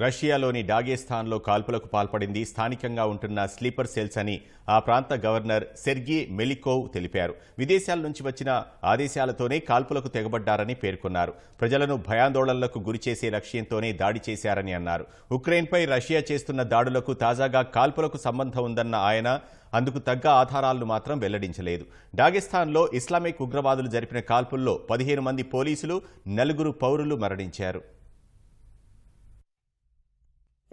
రష్యాలోని డాగేస్థాన్లో కాల్పులకు పాల్పడింది స్థానికంగా ఉంటున్న స్లీపర్ సెల్స్ అని ఆ ప్రాంత గవర్నర్ సెర్గీ మెలికోవ్ తెలిపారు. విదేశాల నుంచి వచ్చిన ఆదేశాలతోనే కాల్పులకు తెగబడ్డారని పేర్కొన్నారు. ప్రజలను భయాందోళనలకు గురిచేసే లక్ష్యంతోనే దాడి చేశారని అన్నారు. ఉక్రెయిన్పై రష్యా చేస్తున్న దాడులకు తాజాగా కాల్పులకు సంబంధం ఉందన్న ఆయన అందుకు తగ్గ ఆధారాలను మాత్రం వెల్లడించలేదు. డాగెస్థాన్లో ఇస్లామిక్ ఉగ్రవాదులు జరిపిన కాల్పుల్లో పదిహేను మంది పోలీసులు నలుగురు పౌరులు మరణించారు.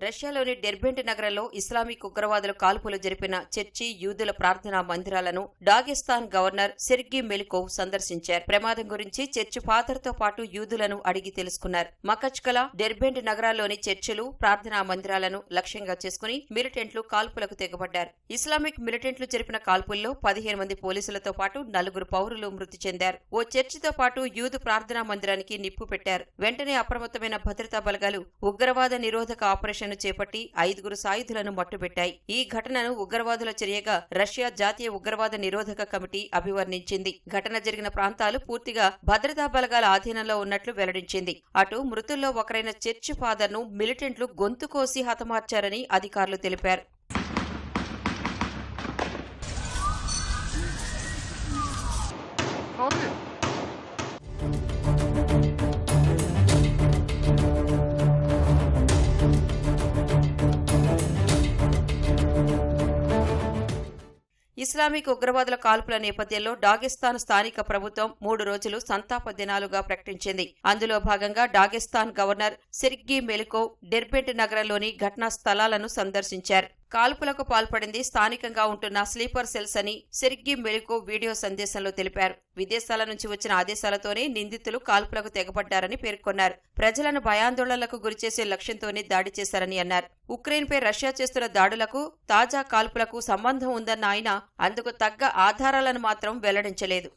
రష్యాలోని డెర్బెంట్ నగరంలో ఇస్లామిక్ ఉగ్రవాదుల కాల్పులు జరిపిన చర్చి యూదుల ప్రార్థనా మందిరాలను డాగిస్తాన్ గవర్నర్ సెర్గీ మెలికోవ్ సందర్శించారు. ప్రమాదం గురించి చర్చి ఫాదర్తో పాటు యూదులను అడిగి తెలుసుకున్నారు. మకచ్కల డెర్బెంట్ నగరాల్లోని చర్చిలు ప్రార్థనా మందిరాలను లక్ష్యంగా చేసుకుని మిలిటెంట్లు కాల్పులకు తెగబడ్డారు. ఇస్లామిక్ మిలిటెంట్లు జరిపిన కాల్పుల్లో పదిహేను మంది పోలీసులతో పాటు నలుగురు పౌరులు మృతి చెందారు. ఓ చర్చితో పాటు యూదు ప్రార్థనా మందిరానికి నిప్పు పెట్టారు. వెంటనే అప్రమత్తమైన భద్రతా బలగాలు ఉగ్రవాద నిరోధక ఆపరేషన్ ఆపరేషన్ను చేపట్టి ఐదుగురు సాయుధులను మట్టుబెట్టాయి. ఈ ఘటనను ఉగ్రవాదుల చర్యగా రష్యా జాతీయ ఉగ్రవాద నిరోధక కమిటీ అభివర్ణించింది. ఘటన జరిగిన ప్రాంతాలు పూర్తిగా భద్రతా బలగాల ఆధీనంలో ఉన్నట్లు వెల్లడించింది. అటు మృతుల్లో ఒకరైన చర్చి ఫాదర్ను మిలిటెంట్లు గొంతు కోసి హతమార్చారని అధికారులు తెలిపారు. ఇస్లామిక్ ఉగ్రవాదుల కాల్పుల నేపథ్యంలో డాగిస్తాన్ స్థానిక ప్రభుత్వం మూడు రోజులు సంతాప దినాలుగా ప్రకటించింది. అందులో భాగంగా డాగిస్తాన్ గవర్నర్ సిర్గి మెలికో డెర్బెంట్ నగరంలోని ఘటనా స్థలాలను సందర్శించారు. కాల్పులకు పాల్పడింది. స్థానికంగా ఉంటున్న స్లీపర్ సెల్స్ అని సిర్గి మెలికో వీడియో సందేశంలో తెలిపారు. విదేశాల నుంచి వచ్చిన ఆదేశాలతోనే నిందితులు కాల్పులకు తెగబడ్డారని పేర్కొన్నారు. ప్రజలను భయాందోళనలకు గురిచేసే లక్ష్యంతోనే దాడి చేశారని అన్నారు. ఉక్రెయిన్పై రష్యా చేస్తున్న దాడులకు తాజా కాల్పులకు సంబంధం ఉందన్న ఆయన అందుకు తగ్గ ఆధారాలను మాత్రం వెల్లడించలేదు.